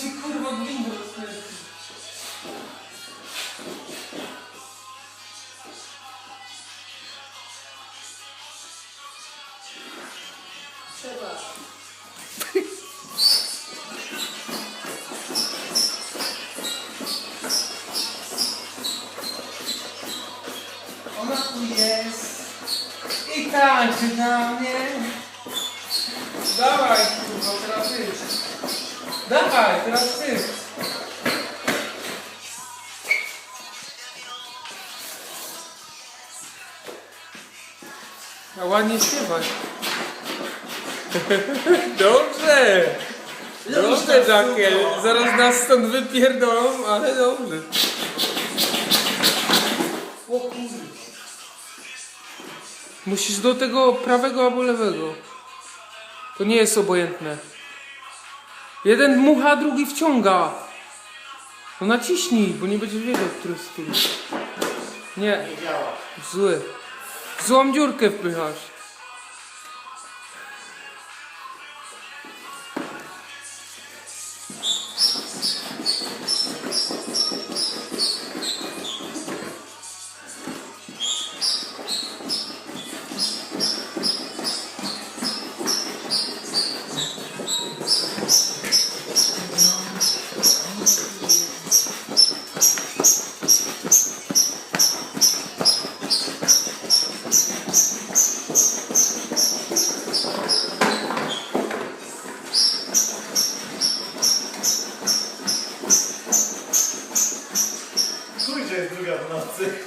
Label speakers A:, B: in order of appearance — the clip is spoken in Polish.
A: ci kurwa gimbo
B: Trzeba.
A: Ona tu jest i tańczy na mnie. Dawaj kurwa, teraz ty. Dawaj, teraz ty. A ładnie śpiewasz. Dobrze! Dobrze, Jackiel. Zaraz nas stąd wypierdolą, ale dobrze. Musisz do tego prawego albo lewego. To nie jest obojętne. Jeden dmucha, drugi wciąga. No naciśnij, bo nie będziesz wiedział, który styl. Nie,
B: Nie
A: zły. Złą dziurkę wpychasz. jest druga w nocy.